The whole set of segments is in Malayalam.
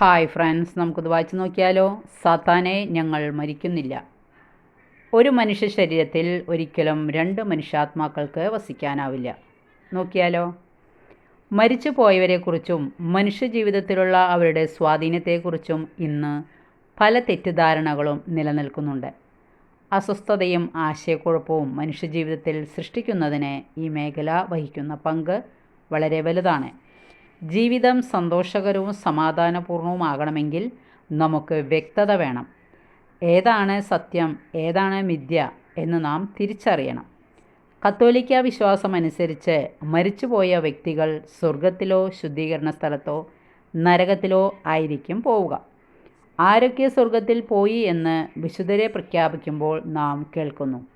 ഹായ് ഫ്രണ്ട്സ് നമുക്കിത് വായിച്ചു നോക്കിയാലോ? സാത്താനെ ഞങ്ങൾ മരിക്കുന്നില്ല. ഒരു മനുഷ്യ ശരീരത്തിൽ ഒരിക്കലും രണ്ട് മനുഷ്യാത്മാക്കൾക്ക് വസിക്കാനാവില്ല. നോക്കിയാലോ? മരിച്ചു പോയവരെക്കുറിച്ചും മനുഷ്യജീവിതത്തിലുള്ള അവരുടെ സ്വാധീനത്തെക്കുറിച്ചും ഇന്ന് പല തെറ്റിദ്ധാരണകളും നിലനിൽക്കുന്നുണ്ട്. അസ്വസ്ഥതയും ആശയക്കുഴപ്പവും മനുഷ്യജീവിതത്തിൽ സൃഷ്ടിക്കുന്നതിന് ഈ മേഖല വഹിക്കുന്ന പങ്ക് വളരെ വലുതാണ്. ജീവിതം സന്തോഷകരവും സമാധാനപൂർണവുമാകണമെങ്കിൽ നമുക്ക് വ്യക്തത വേണം. ഏതാണ് സത്യം ഏതാണ് മിഥ്യ എന്ന് നാം തിരിച്ചറിയണം. കത്തോലിക്ക വിശ്വാസം അനുസരിച്ച് മരിച്ചുപോയ വ്യക്തികൾ സ്വർഗത്തിലോ ശുദ്ധീകരണ സ്ഥലത്തോ നരകത്തിലോ ആയിരിക്കും പോവുക. ആരൊക്കെ സ്വർഗത്തിൽ പോയി എന്ന് വിശുദ്ധരെ പ്രഖ്യാപിക്കുമ്പോൾ നാം കേൾക്കുന്നു.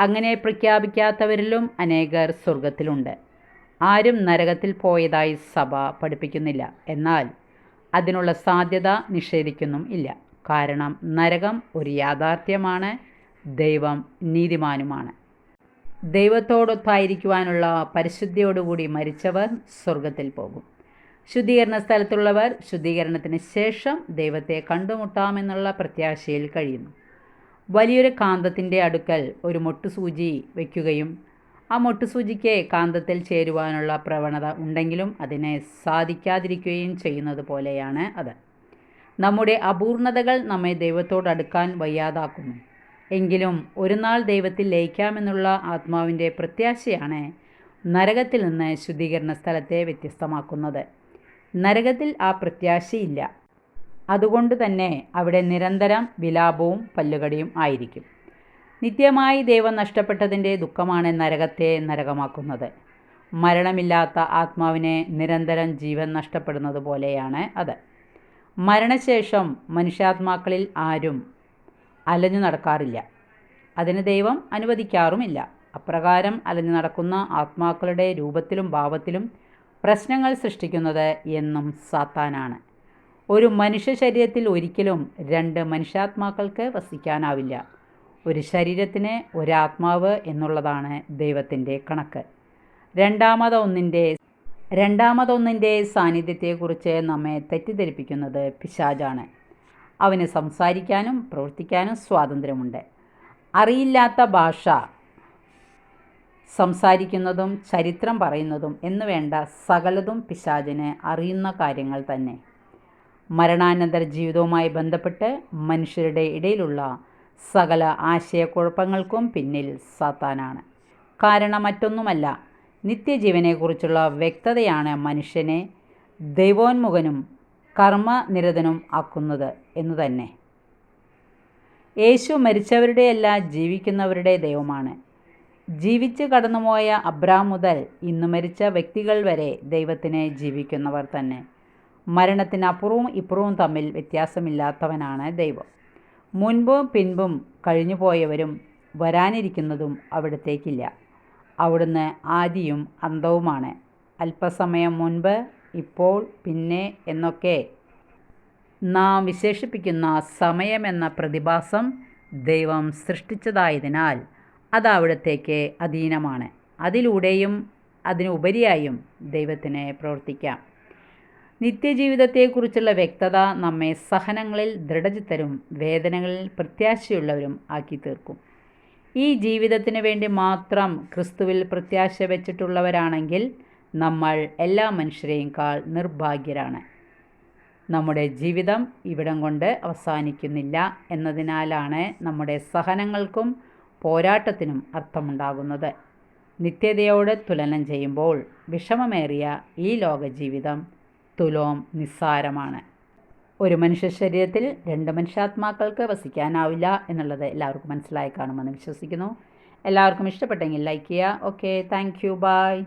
അങ്ങനെ പ്രഖ്യാപിക്കാത്തവരിലും അനേകർ സ്വർഗത്തിലുണ്ട് ആരും നരകത്തിൽ പോയതായി സഭ പഠിപ്പിക്കുന്നില്ല. എന്നാൽ അതിനുള്ള സാധ്യത നിഷേധിക്കുന്നും ഇല്ല. കാരണം നരകം ഒരു യാഥാർത്ഥ്യമാണ് ദൈവം നീതിമാനുമാണ്. ദൈവത്തോടൊത്തായിരിക്കുവാനുള്ള പരിശുദ്ധിയോടുകൂടി മരിച്ചവർ സ്വർഗത്തിൽ പോകും. ശുദ്ധീകരണ സ്ഥലത്തുള്ളവർ ശുദ്ധീകരണത്തിന് ശേഷം ദൈവത്തെ കണ്ടുമുട്ടാമെന്നുള്ള പ്രത്യാശയിൽ കഴിയുന്നു. വലിയൊരു കാന്തത്തിന്റെ അടുക്കൽ ഒരു മൊട്ടുസൂചി വയ്ക്കുകയും ആ മൊട്ടുസൂചിക്ക് കാന്തത്തിൽ ചേരുവാനുള്ള പ്രവണത ഉണ്ടെങ്കിലും അതിനെ സാധിക്കാതിരിക്കുകയും ചെയ്യുന്നത് പോലെയാണ് അത്. നമ്മുടെ അപൂർണതകൾ നമ്മെ ദൈവത്തോട് അടുക്കാൻ വയ്യാതാക്കുന്നു. എങ്കിലും ഒരു നാൾ ദൈവത്തിൽ ലയിക്കാമെന്നുള്ള ആത്മാവിന്റെ പ്രത്യാശയാണ് നരകത്തിൽ നിന്ന് ശുദ്ധീകരണ സ്ഥലത്തെ വ്യത്യസ്തമാക്കുന്നത്. നരകത്തിൽ ആ പ്രത്യാശയില്ല. അതുകൊണ്ട് തന്നെ അവിടെ നിരന്തരം വിലാപവും പല്ലുകടിയും ആയിരിക്കും. നിത്യമായി ദൈവം നഷ്ടപ്പെട്ടതിന്റെ ദുഃഖമാണ് നരകത്തെ നരകമാക്കുന്നത്. മരണമില്ലാത്ത ആത്മാവിനെ നിരന്തരം ജീവൻ നഷ്ടപ്പെടുന്നത് പോലെയാണ് അത്. മരണശേഷം മനുഷ്യാത്മാക്കളിൽ ആരും അലഞ്ഞു നടക്കാറില്ല. അതിന് ദൈവം അനുവദിക്കാറുമില്ല. അപ്രകാരം അലഞ്ഞു നടക്കുന്ന ആത്മാക്കളുടെ രൂപത്തിലും ഭാവത്തിലും പ്രശ്നങ്ങൾ സൃഷ്ടിക്കുന്നത് എന്നും സാത്താനാണ്. ഒരു മനുഷ്യ ശരീരത്തിൽ ഒരിക്കലും രണ്ട് മനുഷ്യാത്മാക്കൾക്ക് വസിക്കാനാവില്ല. ഒരു ശരീരത്തിന് ഒരാത്മാവ് എന്നുള്ളതാണ് ദൈവത്തിന്റെ കണക്ക്. രണ്ടാമതൊന്നിന്റെ രണ്ടാമതൊന്നിന്റെ സാന്നിധ്യത്തെക്കുറിച്ച് നമ്മെ തെറ്റിദ്ധരിപ്പിക്കുന്നത് പിശാജാണ് അവന് സംസാരിക്കാനും പ്രവർത്തിക്കാനും സ്വാതന്ത്ര്യമുണ്ട്. അറിയില്ലാത്ത ഭാഷ സംസാരിക്കുന്നതും ചരിത്രം പറയുന്നതും എന്ന് വേണ്ട സകലതും പിശാചിന് അറിയുന്ന കാര്യങ്ങൾ തന്നെ. മരണാനന്തര ജീവിതവുമായി ബന്ധപ്പെട്ട് മനുഷ്യരുടെ ഇടയിലുള്ള സകല ആശയക്കുഴപ്പങ്ങൾക്കും പിന്നിൽ സാത്താനാണ്. കാരണം മറ്റൊന്നുമല്ല നിത്യജീവനെക്കുറിച്ചുള്ള വ്യക്തതയാണ് മനുഷ്യനെ ദൈവോന്മുഖനും കർമ്മനിരതനും ആക്കുന്നത് എന്നു തന്നെ. യേശു മരിച്ചവരുടെയല്ല ജീവിക്കുന്നവരുടെ ദൈവമാണ്. ജീവിച്ച് കടന്നുപോയ അബ്രാം മുതൽ ഇന്ന് മരിച്ച വ്യക്തികൾ വരെ ദൈവത്തിനെ ജീവിക്കുന്നവർ തന്നെ. മരണത്തിനപ്പുറവും ഇപ്പുറവും തമ്മിൽ വ്യത്യാസമില്ലാത്തവനാണ് ദൈവം. മുൻപും പിൻപും കഴിഞ്ഞുപോയവരും വരാനിരിക്കുന്നതും അവിടത്തേക്കില്ല. അവിടുന്ന് ആദിയും അന്തവുമാണ് അല്പസമയം മുൻപ് ഇപ്പോൾ പിന്നെ എന്നൊക്കെ നാം വിശേഷിപ്പിക്കുന്ന സമയമെന്ന പ്രതിഭാസം ദൈവം സൃഷ്ടിച്ചതായതിനാൽ അത് അവിടത്തേക്ക് അധീനമാണ്. അതിലൂടെയും അതിനുപരിയായും ദൈവത്തിന് പ്രവർത്തിക്കാം. നിത്യജീവിതത്തെക്കുറിച്ചുള്ള വ്യക്തത നമ്മെ സഹനങ്ങളിൽ ദൃഢചിത്തരും വേദനകളിൽ പ്രത്യാശയുള്ളവരും ആക്കി തീർക്കും ഈ ജീവിതത്തിന് വേണ്ടി മാത്രം ക്രിസ്തുവിൽ പ്രത്യാശ വെച്ചിട്ടുള്ളവരാണെങ്കിൽ നമ്മൾ എല്ലാ മനുഷ്യരെയും കാൾ നിർഭാഗ്യരാണ്. നമ്മുടെ ജീവിതം ഇവിടം കൊണ്ട് അവസാനിക്കുന്നില്ല എന്നതിനാലാണ് നമ്മുടെ സഹനങ്ങൾക്കും പോരാട്ടത്തിനും അർത്ഥമുണ്ടാകുന്നത്. നിത്യതയോട് തുലനം ചെയ്യുമ്പോൾ വിഷമമേറിയ ഈ ലോക ജീവിതം തുലോം നിസ്സാരമാണ്. ഒരു മനുഷ്യ ശരീരത്തിൽ രണ്ട് മനുഷ്യാത്മാക്കൾക്ക് വസിക്കാനാവില്ല എന്നുള്ളത് എല്ലാവർക്കും മനസ്സിലായി കാണുമെന്ന് വിശ്വസിക്കുന്നു. എല്ലാവർക്കും ഇഷ്ടപ്പെട്ടെങ്കിൽ ലൈക്ക് ചെയ്യുക. Okay thank you by